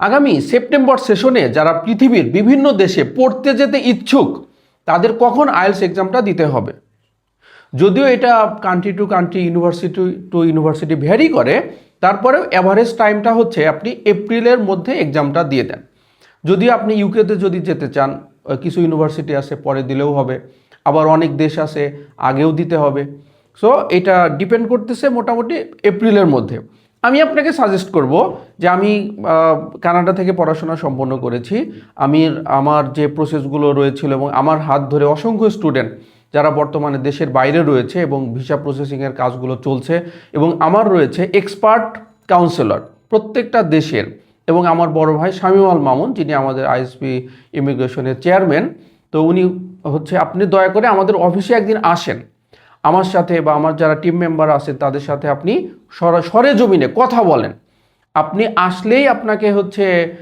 আগামী সেপ্টেম্বর সেশনে যারা পৃথিবীর বিভিন্ন দেশে পড়তে যেতে ইচ্ছুক, তাদের কখন আইএলস এক্সামটা দিতে হবে? যদিও এটা country to country university to university vary করে, তারপরেও অ্যাভারেজ টাইমটা হচ্ছে আপনি এপ্রিলের মধ্যে এক্সামটা দিয়ে দেন। যদি আপনি ইউকেতে যদি যেতে চান কিছু ইউনিভার্সিটি আছে, পরে দিলেও হবে, আবার অনেক দেশ আছে, আগেও দিতে হবে। সো এটা ডিপেন্ড করতেছে মোটামুটি এপ্রিলের মধ্যে। আমি আপনাকে সাজেস্ট করব যে আমি কানাডা থেকে পড়াশোনা সম্পন্ন করেছি। আমি আমার যে প্রসেসগুলো রয়েছিল এবং আমার হাত ধরে অসংখ্য স্টুডেন্ট যারা বর্তমানে দেশের বাইরে রয়েছে এবং ভিসা প্রসেসিংয়ের কাজগুলো চলছে এবং আমার রয়েছে এক্সপার্ট কাউন্সিলর প্রত্যেকটা দেশের এবং আমার বড় ভাই শামিউল মামুন, যিনি আমাদের আইএসপি ইমিগ্রেশনের চেয়ারম্যান তো উনি হচ্ছে, আপনি দয়া করে আমাদের অফিসে একদিন আসেন। আমার সাথে বা আমার যারা টিম মেম্বার আছে, তাদের সাথে আপনি সরা- জমিনে কথা বলেন। আপনি আসলেই আপনাকে হচ্ছে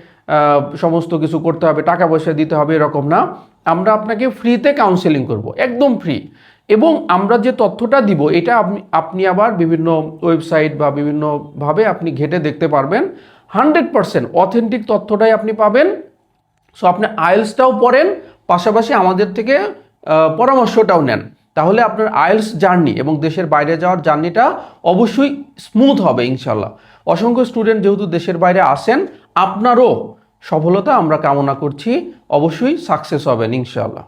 সমস্ত কিছু করতে হবে, টাকা পয়সা দিতে হবে এরকম না। আমরা আপনাকে ফ্রিতে কাউন্সেলিং করব, একদম ফ্রি এবং আমরা যে তথ্যটা দিব, এটা আপনি আপনি আবার বিভিন্ন ওয়েবসাইট বা বিভিন্নভাবে আপনি ঘেটে দেখতে পারবেন। হান্ড্রেড পারসেন্ট অথেন্টিক তথ্যটাই আপনি পাবেন। সো আপনি আইএলসটাও পড়েন, পাশাপাশি আমাদের থেকে পরামর্শটাও নেন। তাহলে আপনার আয়েলস জার্নি এবং দেশের বাইরে যাওয়ার জার্নিটা অবশ্যই স্মুথ হবে ইনশাল্লাহ অসংখ্য স্টুডেন্ট যেহেতু দেশের বাইরে আসেন, আপনারও সফলতা আমরা কামনা করছি, অবশ্যই সাকসেস হবেন ইনশাল্লাহ